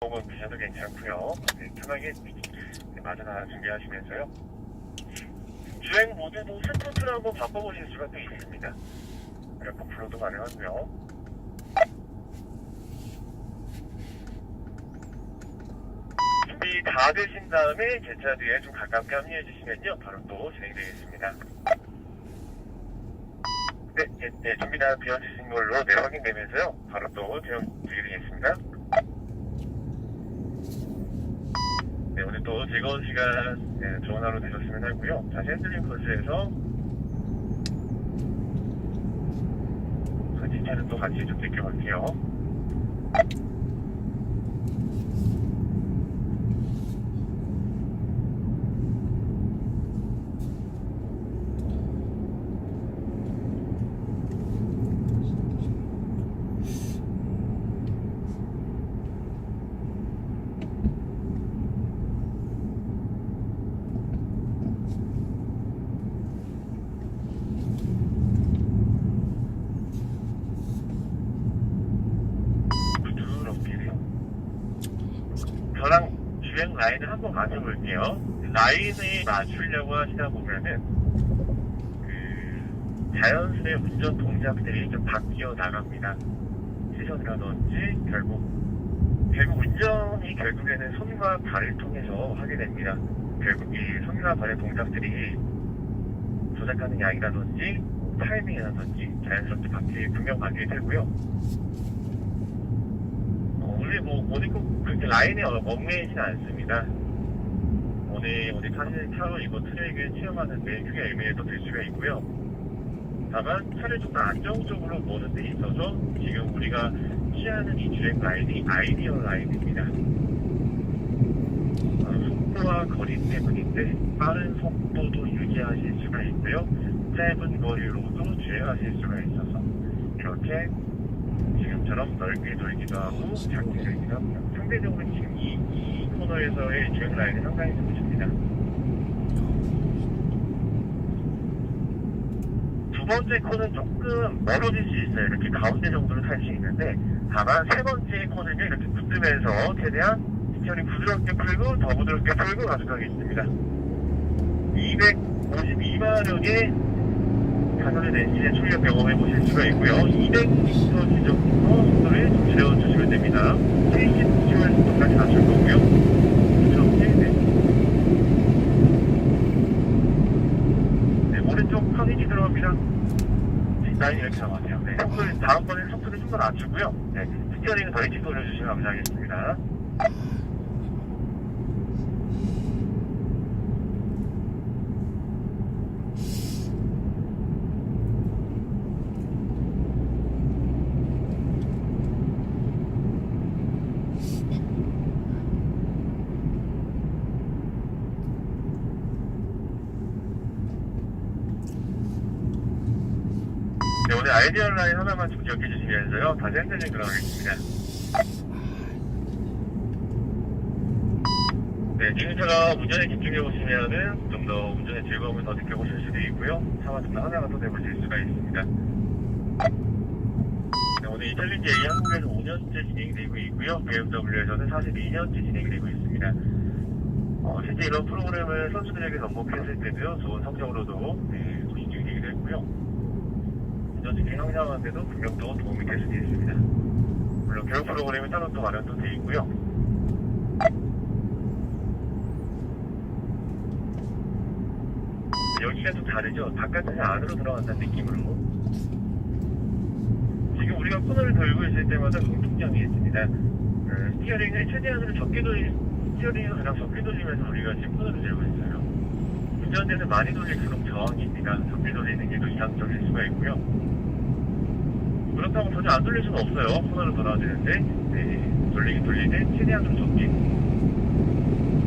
보고 계셔도 괜찮고요. 네, 편하게 네, 마저나 준비하시면서요. 주행 모드도 스포트로 한번 바꿔보실 수가 또 있습니다. 에어컨 플로도 가능하고요. 준비 다 되신 다음에 제 차 뒤에 좀 가깝게 합류해 주시면요. 바로 또 진행되겠습니다. 네, 네, 네, 준비 다 되어주신 걸로 네, 확인되면서요. 바로 또 대응 드리겠습니다. 네, 오늘 또 즐거운 시간, 네, 좋은 하루 되셨으면 하고요. 다시 핸들링 코스에서 사진차는 또 같이 좀. 부드럽게요. 저랑 주행 라인을 한번 맞춰볼게요. 라인에 맞추려고 하시다 보면은 그 자연스레 운전 동작들이 좀 바뀌어 나갑니다. 시선이라든지 결국 결국 운전이 결국에는 손과 발을 통해서 하게 됩니다. 결국 이 손과 발의 동작들이 조작하는 양이라든지 타이밍이라든지 자연스럽게 바뀌 분명 바뀌게 되고요. 어, 오늘 뭐 오늘 꼭 그렇게 라인에 어- 얽매이진 않습니다. 오늘 오늘 사실 차로 이거 트랙을 체험하는데 크게 의미에도 될 수가 있고요. 다만 차를 좀 더 안정적으로 모는 데 있어서 지금 우리가 취하는 이 주행 라인이 아이디어 라인입니다. 어, 속도와 거리 때문인데 빠른 속도도 유지하실 수가 있고요. 짧은 거리로도 주행하실 수가 있어서 이렇게 지금처럼 넓게 돌기도 하고 작게 돌기도 합니다. 상대적으로 지금 이, 이 코너에서의 주행 라인이 상당히 좋습니다. 두 번째 코는 조금 멀어질 수 있어요. 이렇게 가운데 정도로 탈 수 있는데 다만 세 번째 코는요 이렇게 붙으면서 최대한 스티어링 부드럽게 풀고 더 부드럽게 풀고 가져가겠습니다. 252마력의 가솔린 엔진의 출력 경험해 보실 수가 있고요. 200m 지점부터 속도를 좀 줄여 주시면 됩니다. 70km 속도까지 낮출 거고요. 부드럽게 네. 네, 오른쪽 커니지 들어갑니다. 라인 이렇게 잡아주세요. 네, 속도를, 다음번에는 속도를 좀 더 낮추고요. 네, 스티어링은 더 일찍 돌려주시면 감사하겠습니다. 네, 오늘 아이디어 라인 하나만 좀 기억해 주시면서요. 다시 핸들링 들어가겠습니다. 네, 지금처럼 운전에 집중해 보시면은 좀 더 운전의 즐거움을 더 느껴보실 수도 있고요. 차와 좀더 하나가 더 되보실 수가 있습니다. 네, 오늘 이 챌린지 A 한국에서 5년째 진행되고 있고요. BMW에서는 42년째 진행되고 있습니다. 어, 실제 이런 프로그램을 선수들에게 접목했을 때도요, 좋은 성적으로도 네, 인증되기도 했고요. 운전직의 형성하는데도 분명 또 도움이 될 수도 있습니다. 물론 교육 프로그램이 따로 또 마련도 되어 있고요. 여기가 좀 다르죠? 바깥에서 안으로 들어간다는 느낌으로. 지금 우리가 코너를 돌고 있을 때마다 공통점이 있습니다. 어, 스티어링을 최대한으로 적게 돌리, 스티어링을 가장 적게 돌리면서 우리가 지금 코너를 들고 있어요. 운전대는 많이 돌릴수록 저항입니다. 적게 돌리는 게 더 이상적일 수가 있고요. 그렇다고 전혀 안 돌릴 수는 없어요. 코너를 돌아야 되는데, 네, 돌리긴 돌리되 최대한으로 적게.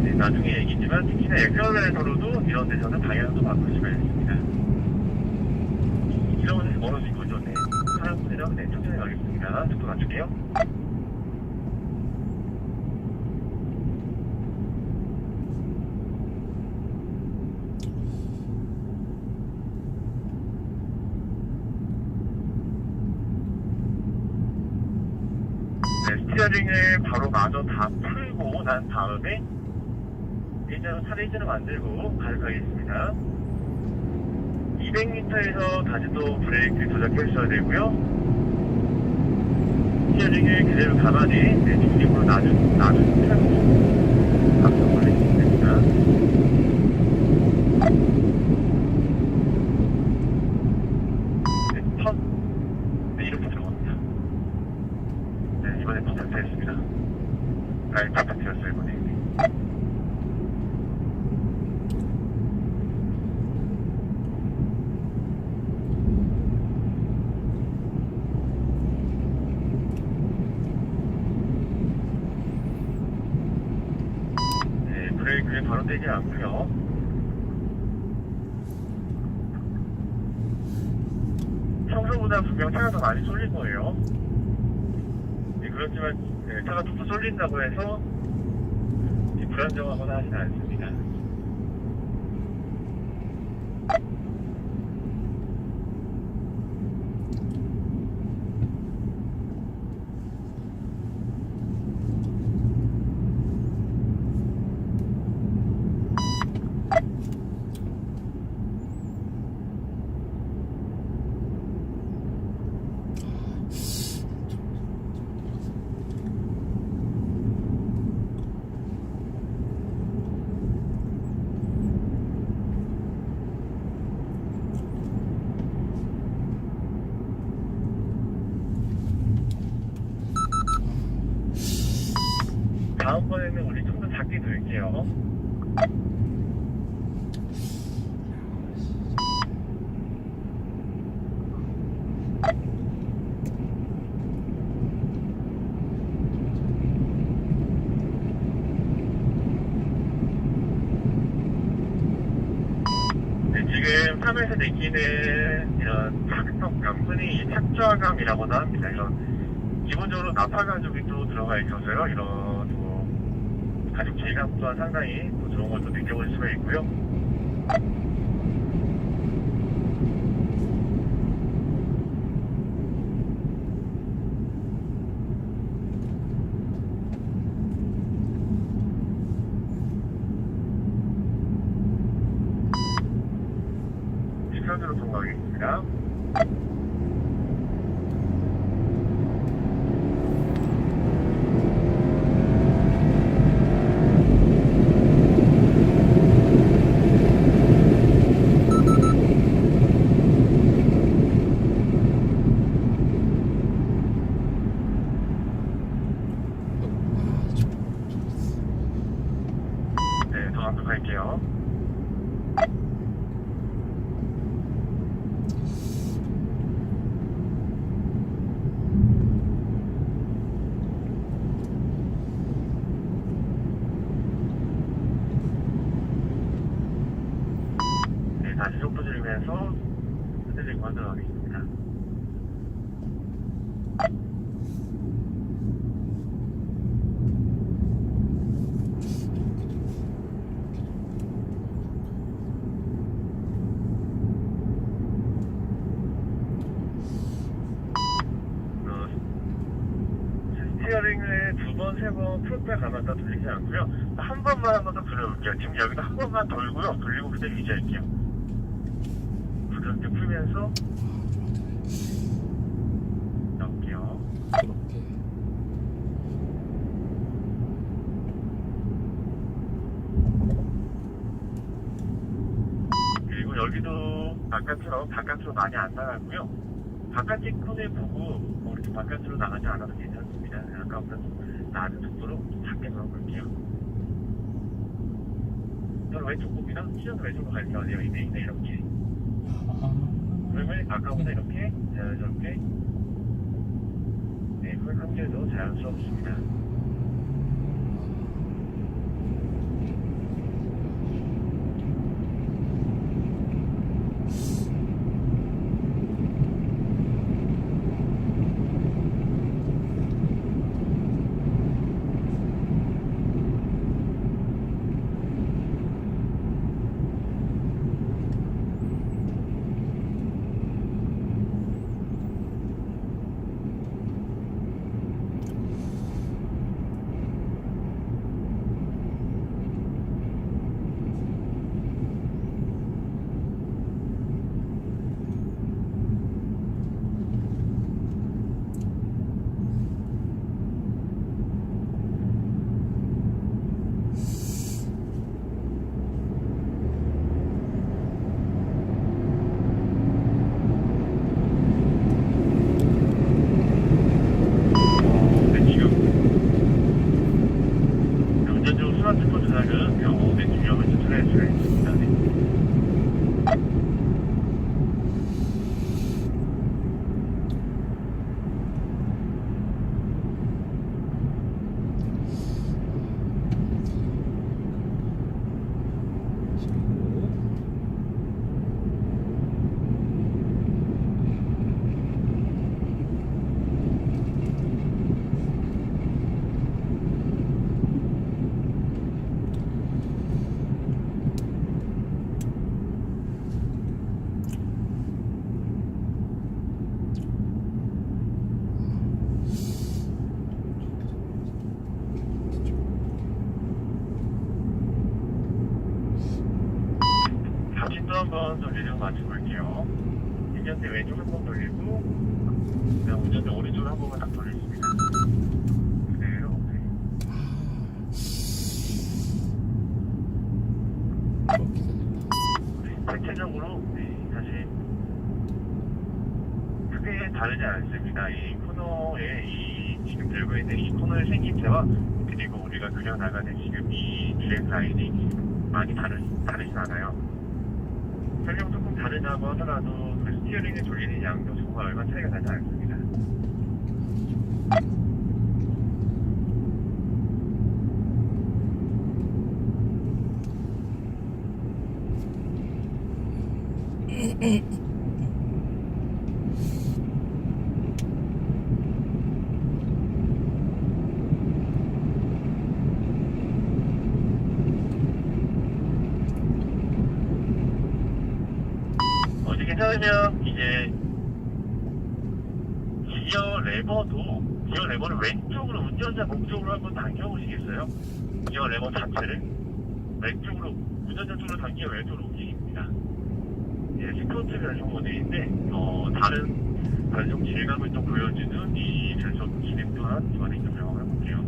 네, 나중에 얘기지만 특히나 엑셀레이터로도 이런 데서는 방향도 바꿀 수가 있습니다. 멀어진 거죠. 네. 사람 분이랑 네, 천천히 가겠습니다. 속도 낮출게요. 네, 스티어링을 바로 마저 다 풀고 난 다음에 이제는 차레이즈를 만들고 가져가겠습니다. 200m에서 다시 또 브레이크를 조작해 주셔야 되고요. 스티어링을 그대로 가만히 네, 중립으로 놔주, 놔주시고 앞서 보내주시면 됩니다. 네, 턴. 네, 이렇게 들어갑니다. 네, 이번에 도착했습니다. 아, 도착되었어요, 이번에. 네, 떼지 않고요. 평소보다 분명 차가 더 많이 쏠릴 거예요. 네, 그렇지만 네, 차가 툭툭 쏠린다고 해서 네, 불안정하거나 하진 않습니다. 다음번에는 우리 좀 더 작게 들게요. 네, 지금 3에서 느끼는 이런 착석감, 흔히 착좌감이라고도 합니다. 이런 기본적으로 나파 가죽이 또 들어가 있어서요. 이런 또 가죽 질감 또한 상당히 또 좋은 걸또 느껴볼 수가 있고요. 시선으로 통과하겠습니다. 네, 더 앞으로 갈게요. 네, 다시 속도 줄이면서 흔들리고 만들어가겠습니다. 그 스티어링을 두 번, 풀때 가만다 돌리지 않고요. 한 번만 한 번 더 돌려볼게요. 지금 여기도 한 번만 돌고요. 돌리고 그대로 유지할게요. 부드럽게 풀면서 넣을게요. 그리고 여기도 바깥처럼 바깥으로 많이 안 나가고요. 바깥쪽 콘을 보고 뭐 이렇게 바깥으로 나가지 않아도 괜찮습니다. 아까보다 좀 낮은 속도로 좀 작게 넣어볼게요. 저는 왼쪽 봅니다. 시선 왼쪽으로 갈게요. 이네, 이네, 이렇게. 그러면 아까보다 이렇게 자연스럽게 네, 물 감결도 자연스럽습니다. 한번 돌리려 맞춰볼게요. 운전대 왼쪽 한 번 돌리고, 그다음 운전대 오른쪽으로 한 번만 딱 돌리겠습니다. 네. 대체적으로 네, 사실 크게 다르지 않습니다. 이 코너에 이 지금 들고 있는 이 코너의 생김새와 그리고 우리가 그려나가는 지금 이 주행 라인이 많이 다르, 다르진 않아요. 설명 조금 다르다고 하더라도 그 스티어링을 돌리는 양도 정말 얼마 차이가 나지 않습니다. 괜찮으면 이제 기어 레버도 기어 레버를 왼쪽으로 운전자 목쪽으로 한번 당겨보시겠어요? 기어 레버 자체를 왼쪽으로 운전자 쪽으로 당기면 왼쪽으로 움직입니다. 예, 스포츠 변속 모델인데 어, 다른 변속 질감을 또 보여주는 이 변속 기능 또한 이번에 적용을 해볼게요.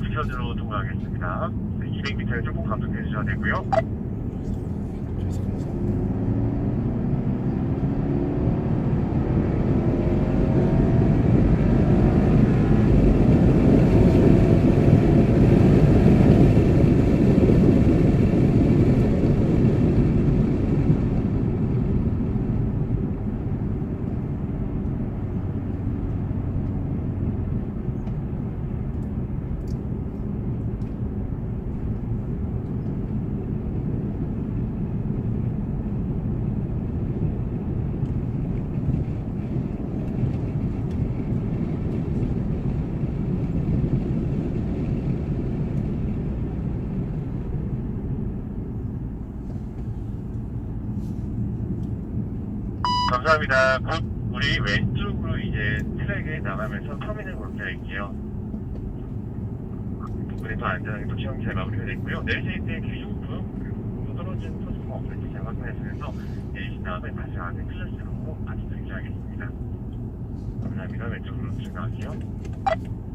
우편으로 통과하겠습니다. 200m에 조금 감속해 주셔야 되고요. 감사합니다. 곧 우리 왼쪽으로 이제 트랙에 나가면서 터미널 볼게할게요 부분에 더 안전하게 또 시험 잘 마무리되고요. 내리실 때 귀중품 떨어진 토스가 없는지 잘 확인하시면서 내리신 다음에 다시 안에 클래스로 같이 등기하겠습니다. 감사합니다. 왼쪽으로 들어가세요.